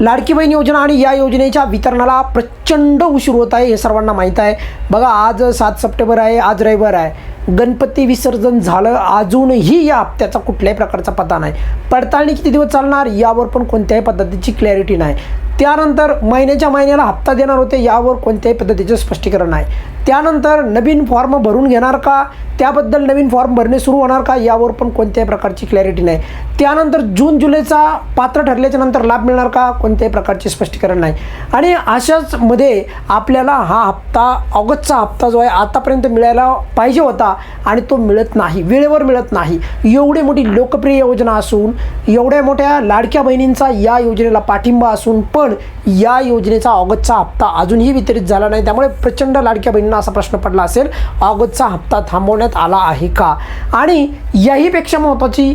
लाडकी बहीण योजना आणि या योजनेच्या वितरणाला प्रचंड उशीर होत आहे हे सर्वांना माहीत आहे. बघा आज सात सप्टेंबर आहे आज रविवार आहे. गणपती विसर्जन झालं अजूनही या हप्त्याचा कुठल्याही प्रकारचा पत्ता नाही. पडताळणी किती दिवस चालणार यावर पण कोणत्याही पद्धतीची क्लॅरिटी नाही. त्यानंतर महिन्याच्या महिन्याला हप्ता देणार होते यावर कोणत्याही पद्धतीचं स्पष्टीकरण नाही. त्यानंतर नवीन फॉर्म भरून घेणार का? त्याबद्दल नवीन फॉर्म भरणे सुरू होणार का? यावर पण कोणत्याही प्रकारची क्लॅरिटी नाही. त्यानंतर जून जुलैचा पात्र ठरल्याच्या नंतर लाभ मिळणार का? कोणत्याही प्रकारचे स्पष्टीकरण नाही. आणि अशाच मध्ये आपल्याला हा हप्ता ऑगस्टचा हप्ता जो आहे आतापर्यंत मिळायला पाहिजे होता आणि तो मिळत नाही. वेळेवर मिळत नाही. एवढी मोठी लोकप्रिय योजना असून एवढ्या मोठ्या लाडक्या बहिणींचा या योजनेला पाठिंबा असून पण या योजनेचा ऑगस्टचा हप्ता अजूनही वितरित झाला नाही. त्यामुळे प्रचंड लाडक्या बहिणींना असा प्रश्न पडला असेल ऑगस्टचा हप्ता थांबवण्यात आला आहे का? आणि याहीपेक्षा महत्त्वाची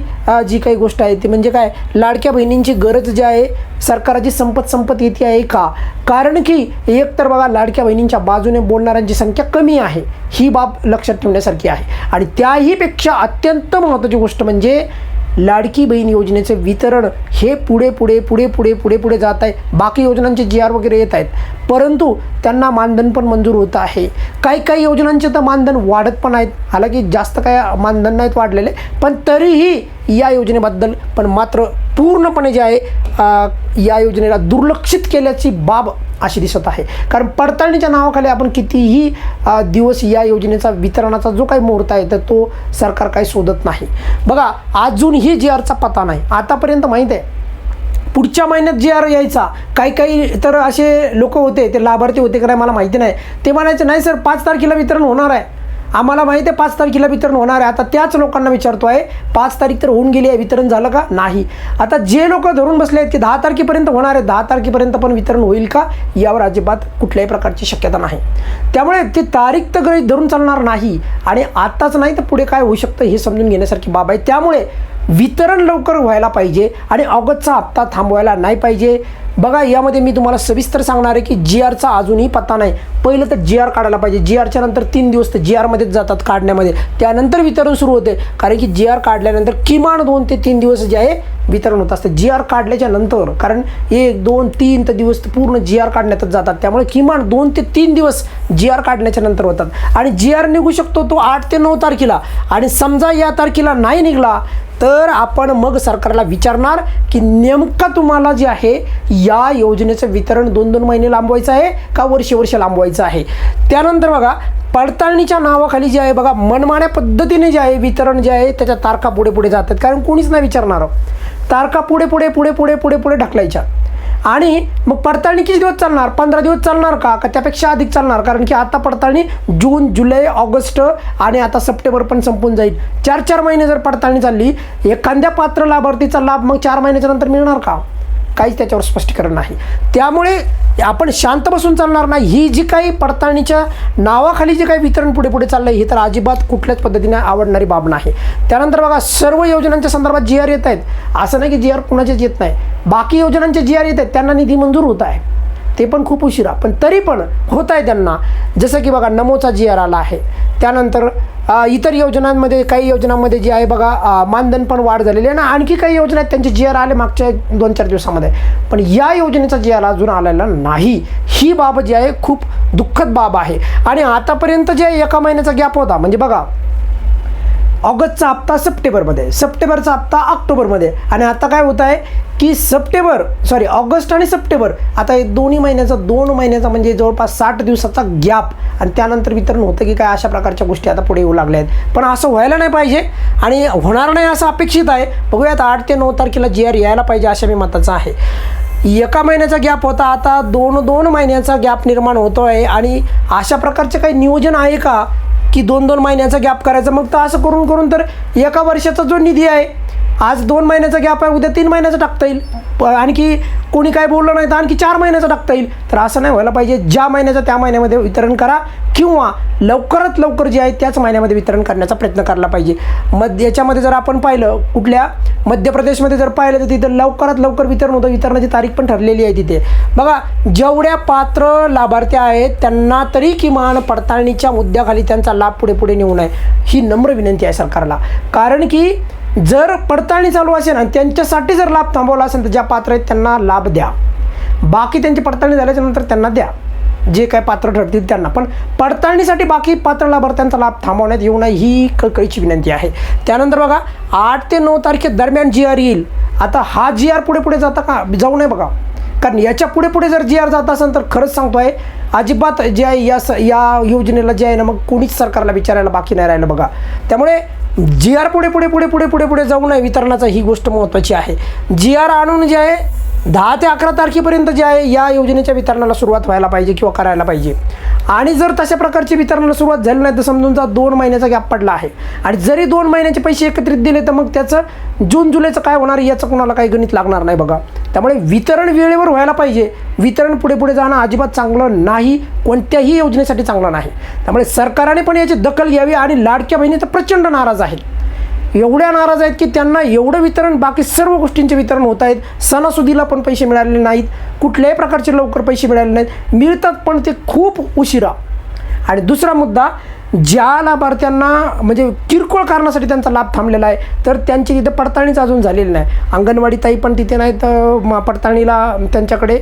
जी काही गोष्ट आहे ती म्हणजे काय? लाडक्या बहिणींची गरज जी आहे सरकाराची संपत संपत येते आहे का? कारण की एकतर बघा लाडक्या बहिणींच्या बाजूने बोलणाऱ्यांची संख्या कमी आहे ही बाब लक्षात ठेवण्यासारखी आहे. आणि त्याहीपेक्षा अत्यंत महत्त्वाची गोष्ट म्हणजे लाडकी बहीण योजनेचे वितरण हे पुढे पुढे पुढे पुढे पुढे पुढे जात आहे. बाकी योजनांचे जी आर वगैरे येत आहेत. परंतु त्यांना मानधन पण मंजूर होत आहे. काही काही योजनांचे तर मानधन वाढत पण आहेत. हालाकी जास्त काय मानधन नाहीत वाढलेले पण तरीही या योजनेबद्दल पण मात्र पूर्णपणे जे आहे या योजनेला दुर्लक्षित केल्याची बाब अशी दिसत आहे. कारण पडताळणीच्या नावाखाली आपण कितीही दिवस या योजनेचा वितरणाचा जो काही मुहूर्त आहे तर तो सरकार काही शोधत नाही. बघा अजूनही जी आरचा पत्ता नाही. आतापर्यंत माहीत आहे पुढच्या महिन्यात जे आर यायचा काही काही तर असे लोक होते ते लाभार्थी होते का नाही मला माहिती नाही. ते म्हणायचे नाही सर पाच तारखेला वितरण होणार आहे. आम्हाला माहिती आहे पाच तारखेला वितरण होणार आहे. आता त्याच लोकांना विचारतो आहे पाच तारीख तर होऊन गेली आहे वितरण झालं का? नाही. आता जे लोक धरून बसले आहेत की दहा तारखेपर्यंत होणार आहे दहा तारखेपर्यंत पण वितरण होईल का? यावर अजिबात कुठल्याही प्रकारची शक्यता नाही. त्यामुळे ती तारीख तर गृहीत धरून चालणार नाही. आणि आत्ताच नाही तर पुढे काय होऊ शकतं हे समजून घेण्यासारखी बाब आहे. त्यामुळे वितरण लवकर व्हायला पाहिजे आणि ऑगस्टचा हप्ता थांबवायला नाही पाहिजे. बघा यामध्ये मी तुम्हाला सविस्तर सांगणार आहे की जी आरचा अजूनही पत्ता नाही. पहिलं तर जी आर काढायला पाहिजे. जी आरच्या नंतर तीन दिवस तर जी आरमध्येच जातात काढण्यामध्ये. त्यानंतर वितरण सुरू होते. कारण की जी आर काढल्यानंतर किमान दोन ते तीन दिवस जे आहे वितरण होत असतं. जी आर काढल्याच्या नंतर कारण एक दोन तीन तर दिवस तर पूर्ण जी आर काढण्यातच जातात. त्यामुळे किमान दोन ते तीन दिवस जी आर काढण्याच्या नंतर होतात. आणि जी आर निघू शकतो तो आठ ते नऊ तारखेला. आणि समजा या तारखेला नाही निघला तर आपण मग सरकारला विचारणार की नेमकं तुम्हाला जे आहे या योजनेचं वितरण दोन दोन महिने लांबवायचं आहे का वर्ष वर्ष लांबवायचं आहे. त्यानंतर बघा पडताळणीच्या नावाखाली जे आहे बघा मनमान्या पद्धतीने जे आहे वितरण जे आहे त्याच्या तारखा पुढे पुढे जातात. कारण कोणीच नाही विचारणार. तारखा पुढे पुढे पुढे पुढे पुढे पुढे ढकलायच्या. आणि मग पडताळणी किती दिवस चालणार? पंधरा दिवस चालणार का? का त्यापेक्षा अधिक चालणार? कारण की आता पडताळणी जून जुलै ऑगस्ट आणि आता सप्टेंबर पण संपून जाईल. चार चार महिने जर पडताळणी चालली एखाद्या पात्र लाभार्थीचा लाभ मग चार महिन्याच्या नंतर मिळणार का? काहीच त्याच्यावर स्पष्टीकरण नाही. त्यामुळे आपण शांत बसून चालणार नाही. ही जी काही पडताळणीच्या नावाखाली जे काही वितरण पुढे पुढे चाललं आहे ही तर अजिबात कुठल्याच पद्धतीने आवडणारी बाब नाही. त्यानंतर बघा सर्व योजनांच्या संदर्भात जी आर येत आहेत. असं नाही की जी आर कुणाचेच येत नाही. बाकी योजनांचे जी आर येत आहेत. त्यांना निधी मंजूर होत आहे. ते पण खूप उशिरा. पण तरी पण होत आहे त्यांना. जसं की बघा नमोचा जी आर आला आहे. त्यानंतर इतर योजनांमध्ये काही योजनांमध्ये जी आहे बघा मानधन पण वाढ झालेली आहे ना आणखी काही योजना आहेत त्यांचे जी आर आले मागच्या दोन चार दिवसामध्ये. पण या योजनेचा जी आर अजून आलेला नाही. ही बाब जी आहे खूप दुःखद बाब आहे. आणि आतापर्यंत जे एका महिन्याचा गॅप होता म्हणजे बघा ऑगस्टचा हप्ता सप्टेंबरमध्ये सप्टेंबरचा हप्ता ऑक्टोबरमध्ये. आणि आता काय होत आहे की सप्टेंबर सॉरी ऑगस्ट आणि सप्टेंबर आता हे दोन्ही महिन्याचा दोन महिन्याचा म्हणजे जवळपास साठ दिवसाचा गॅप आणि त्यानंतर वितरण होतं की काय अशा प्रकारच्या गोष्टी आता पुढे येऊ लागल्या आहेत. पण असं व्हायला नाही पाहिजे आणि होणार नाही असं अपेक्षित आहे. बघूयात आठ ते नऊ तारखेला जी आर यायला पाहिजे अशा मी मताचं आहे. एका महिन्याचा गॅप होता आता दोन दोन महिन्याचा गॅप निर्माण होतो आहे आणि अशा प्रकारचे काही नियोजन आहे का? की दोन दोन महिन्याचा गॅप करायचा. मग तर असं करून करून तर एका वर्षाचा जो निधी आहे आज दोन महिन्याचा गॅप आहे उद्या तीन महिन्याचा टाकता येईल. प आणखी कोणी काय बोललं नाही तर आणखी चार महिन्याचा टाकता येईल. तर असं नाही व्हायला पाहिजे. ज्या महिन्याचं त्या महिन्यामध्ये वितरण करा किंवा लवकरात लवकर जे आहे त्याच महिन्यामध्ये वितरण करण्याचा प्रयत्न करायला पाहिजे. मध याच्यामध्ये जर आपण पाहिलं कुठल्या मध्य प्रदेशमध्ये जर पाहिलं तर तिथं लवकरात लवकर वितरण होतं. वितरणाची तारीख पण ठरलेली आहे तिथे. बघा जेवढ्या पात्र लाभार्थी आहेत त्यांना तरी किमान पडताळणीच्या मुद्द्याखाली त्यांचा लाभ पुढे पुढे नेऊ नये. ही नम्र विनंती आहे सरकारला. कारण की जर पडताळणी चालू असेल आणि त्यांच्यासाठी जर लाभ थांबवला असेल तर ज्या पात्र आहेत त्यांना लाभ द्या. बाकी त्यांची पडताळणी झाल्याच्यानंतर त्यांना द्या. जे काय पात्र ठरतील त्यांना. पण पडताळणीसाठी बाकी पात्र लाभार्थ्यांचा लाभ थांबवण्यात येऊ नये ही कळकळीची विनंती आहे. त्यानंतर बघा आठ ते नऊ तारखे दरम्यान जी आर येईल. आता हा जी आर पुढे पुढे जाता का? जाऊ नये बघा. कारण याच्यापुढे पुढे जर जी आर जात असेल तर खरंच सांगतो आहे अजिबात जे आहे या स या योजनेला जे आहे ना मग कोणीच सरकारला विचारायला बाकी नाही राहिलं बघा. त्यामुळे जी आर पुढे पुढे पुढे पुढे पुढे पुढे जाऊ नये वितरणाचा ही गोष्ट महत्त्वाची आहे. जी आर आणून जे आहे दहा ते अकरा तारखेपर्यंत जे आहे या योजनेच्या वितरणाला सुरुवात व्हायला पाहिजे किंवा करायला पाहिजे. आणि जर तशा प्रकारची वितरणाला सुरुवात झाली नाही तर समजून जा दोन महिन्याचा गॅप पडला आहे. आणि जरी दोन महिन्याचे पैसे एकत्रित दिले तर मग त्याचं जून जुलैचं काय होणार याचं कोणाला काही गणित लागणार नाही बघा. त्यामुळे वितरण वेळेवर व्हायला पाहिजे. वितरण पुढे पुढे जाणं अजिबात चांगलं नाही कोणत्याही योजनेसाठी चांगलं नाही. त्यामुळे सरकारने पण याची दखल घ्यावी आणि लाडक्या बहिणी तर प्रचंड नाराज आहेत एवढ्या नाराज आहेत की त्यांना एवढं वितरण बाकी सर्व गोष्टींचे वितरण होत आहेत. सणासुदीला पण पैसे मिळालेले नाहीत. कुठल्याही प्रकारचे लवकर पैसे मिळाले नाहीत. मिळतात पण ते खूप उशिरा. आणि दुसरा मुद्दा ज्या लाभार्थ्यांना म्हणजे किरकोळ कारणासाठी त्यांचा लाभ थांबलेला आहे तर त्यांची तिथं पडताळणीच अजून झालेली नाही. अंगणवाडी ताई पण तिथे नाहीत पडताळणीला त्यांच्याकडे.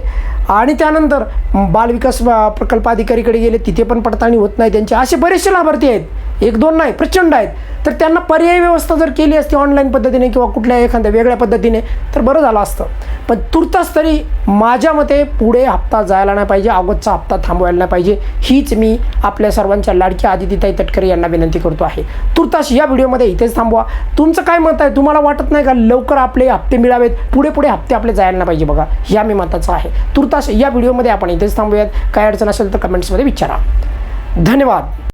आणि त्यानंतर बालविकास प्रकल्प अधिकारीकडे गेले तिथे पण पडताळणी होत नाही. त्यांचे असे बरेचसे लाभार्थी आहेत. एक दोन नाही प्रचंड आहेत. तर त्यांना पर्यायी व्यवस्था जर केली असती ऑनलाईन पद्धतीने किंवा कुठल्या एखाद्या वेगळ्या पद्धतीने तर बरं झालं असतं. पण तुर्तास तरी माझ्या मते पुढे हप्ता जायला नाही पाहिजे अगोदचा हप्ता थांबवायला नाही पाहिजे. हीच मी आपल्या सर्वांच्या लाडक्या आदितीताई तटकरे यांना विनंती करतो आहे. तुर्तास या व्हिडिओमध्ये इथेच थांबवा. तुमचं काय मत आहे? तुम्हाला वाटत नाही का लवकर आपले हप्ते मिळावेत? पुढे पुढे हप्ते आपले जायला नाही पाहिजे बघा. या मी मताचं आहे. तुर्तास या व्हिडिओमध्ये आपण इथेच थांबूयात. काय अडचण असेल तर कमेंट्समध्ये विचारा. धन्यवाद.